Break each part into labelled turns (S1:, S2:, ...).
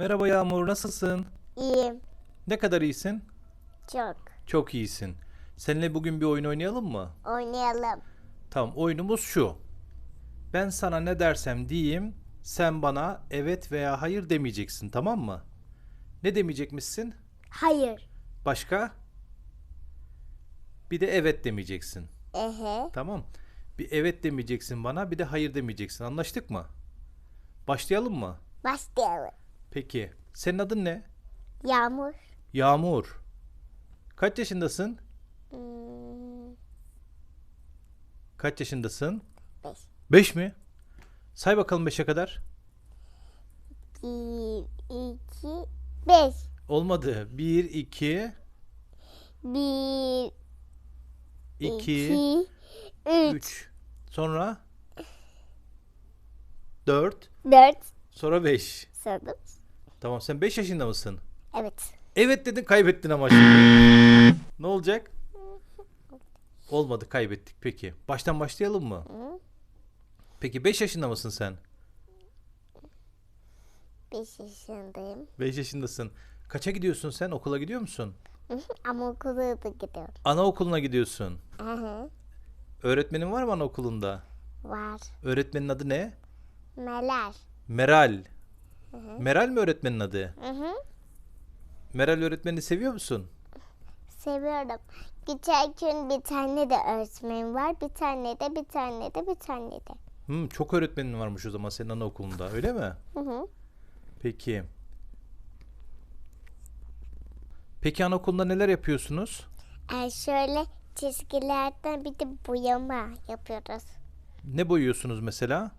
S1: Merhaba Yağmur, nasılsın?
S2: İyiyim.
S1: Ne kadar iyisin?
S2: Çok.
S1: Çok iyisin. Seninle bugün bir oyun oynayalım mı?
S2: Oynayalım.
S1: Tamam, oyunumuz şu. Ben sana ne dersem diyeyim, sen bana evet veya hayır demeyeceksin, tamam mı? Ne demeyecekmişsin?
S2: Hayır.
S1: Başka? Bir de evet demeyeceksin.
S2: Ehe.
S1: Tamam. Bir evet demeyeceksin bana, bir de hayır demeyeceksin. Anlaştık mı? Başlayalım mı?
S2: Başlayalım.
S1: Peki. Senin adın ne?
S2: Yağmur.
S1: Yağmur. Kaç yaşındasın?
S2: Hmm,
S1: Kaç yaşındasın?
S2: beş.
S1: 5 mi? Say bakalım 5'e kadar.
S2: Bir, iki, beş.
S1: Olmadı. 1, 2,
S2: Bir,
S1: 2,
S2: iki, üç,
S1: 3. Sonra 4.
S2: dört.
S1: Sonra 5.
S2: Sanırım.
S1: Tamam sen 5 yaşında mısın?
S2: Evet.
S1: Evet dedin kaybettin ama şimdi. ne olacak? Olmadı kaybettik peki. Baştan başlayalım mı? Peki 5 yaşında mısın sen?
S2: Beş yaşındayım.
S1: 5 yaşındasın. Kaça gidiyorsun sen? Okula gidiyor musun?
S2: Ama okula da gidiyorum.
S1: Anaokuluna gidiyorsun. Öğretmenin var mı anaokulunda?
S2: Var.
S1: Öğretmenin adı ne?
S2: Meler.
S1: Meral. Meral mi öğretmenin adı?
S2: Hı hı.
S1: Meral öğretmenini seviyor musun?
S2: Seviyorum. Geçen gün bir tane de öğretmenim var. Bir tane de bir tane de bir tane de.
S1: Hmm, çok öğretmenin varmış o zaman senin anaokulunda öyle mi?
S2: Hı hı.
S1: Peki. Peki anaokulunda neler yapıyorsunuz?
S2: Ee, şöyle çizgilerden bir de boyama yapıyoruz.
S1: Ne boyuyorsunuz mesela?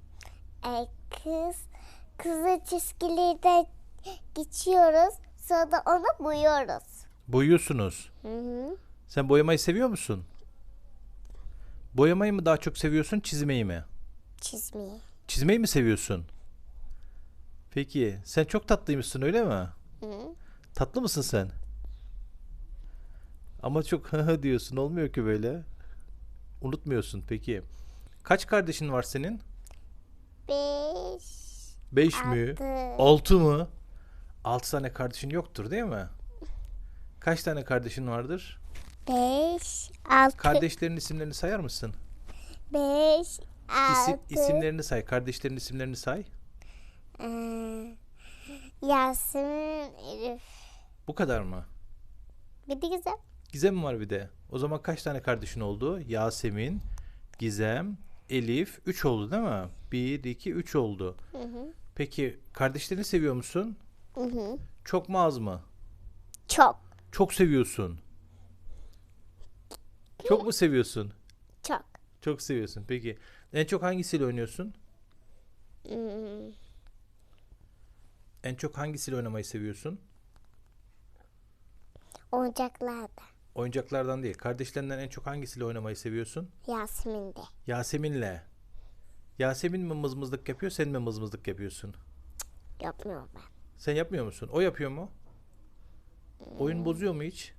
S2: Ee, kız, kızı çizgilerden geçiyoruz. Sonra da onu boyuyoruz.
S1: Boyuyorsunuz.
S2: Hı hı.
S1: Sen boyamayı seviyor musun? Boyamayı mı daha çok seviyorsun, çizmeyi mi?
S2: Çizmeyi.
S1: Çizmeyi mi seviyorsun? Peki, sen çok tatlıymışsın öyle mi?
S2: Hı.
S1: Tatlı mısın sen? Ama çok hı diyorsun olmuyor ki böyle. Unutmuyorsun peki. Kaç kardeşin var senin?
S2: Beş,
S1: Beş mi?
S2: altı,
S1: Altı mı? Altı tane kardeşin yoktur değil mi? Kaç tane kardeşin vardır?
S2: beş, altı,
S1: Kardeşlerin isimlerini sayar mısın?
S2: beş,
S1: İsim,
S2: altı.
S1: isimlerini say. Kardeşlerin isimlerini say.
S2: Ee, Yasemin, Elif.
S1: Bu kadar mı?
S2: Bir de güzel.
S1: Gizem var bir de. O zaman kaç tane kardeşin oldu? Yasemin, Gizem, Elif. Üç oldu değil mi? Bir, iki, üç oldu.
S2: Hı hı.
S1: Peki kardeşlerini seviyor musun?
S2: Hı hı.
S1: Çok mu az mı?
S2: Çok,
S1: Çok seviyorsun. Çok mu seviyorsun?
S2: çok.
S1: Çok seviyorsun. Peki en çok hangisiyle oynuyorsun?
S2: Hmm,
S1: En çok hangisiyle oynamayı seviyorsun?
S2: Oyuncaklarda.
S1: Oyuncaklardan değil. Kardeşlerinden en çok hangisiyle oynamayı seviyorsun?
S2: Yasemin'de.
S1: Yasemin'le. Yasemin mi mızmızlık yapıyor, sen mi mızmızlık yapıyorsun?
S2: Yapmıyorum ben.
S1: Sen yapmıyor musun? O yapıyor mu? Oyun bozuyor mu hiç?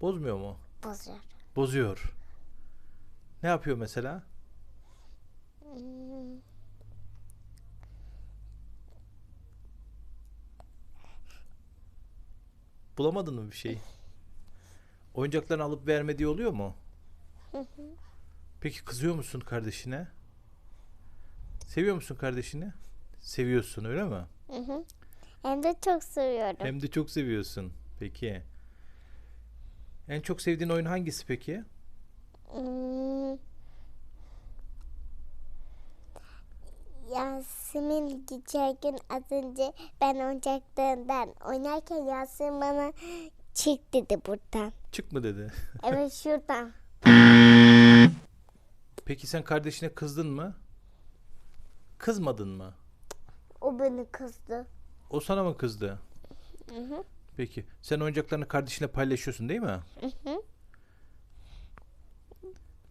S1: Bozmuyor mu?
S2: Bozuyor.
S1: Bozuyor. Ne yapıyor mesela?
S2: Hmm,
S1: Bulamadın mı bir şey? Oyuncaklarını alıp vermediği oluyor mu? Peki kızıyor musun kardeşine? Seviyor musun kardeşini? Seviyorsun öyle mi?
S2: Hı hı. Hem de çok seviyorum.
S1: Hem de çok seviyorsun. Peki. En çok sevdiğin oyun hangisi peki?
S2: Hmm. Yasemin geçen gün az önce ben oyuncaklarından oynarken Yasemin bana çık dedi buradan.
S1: Çık mı dedi.
S2: Evet şuradan.
S1: Peki sen kardeşine kızdın mı? Kızmadın mı?
S2: O beni kızdı.
S1: O sana mı kızdı?
S2: Hı hı.
S1: Peki. Sen oyuncaklarını kardeşine paylaşıyorsun değil mi?
S2: Hı hı.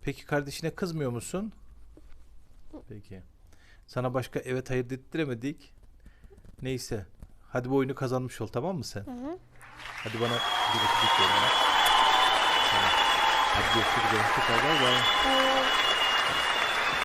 S1: Peki kardeşine kızmıyor musun? Peki. Sana başka evet hayır dedirtemedik. Neyse. Hadi bu oyunu kazanmış ol tamam mı sen?
S2: Hı hı.
S1: Hadi bana bir öpücük ver. Hadi görüşürüz. Hoşça kal. Bay bay.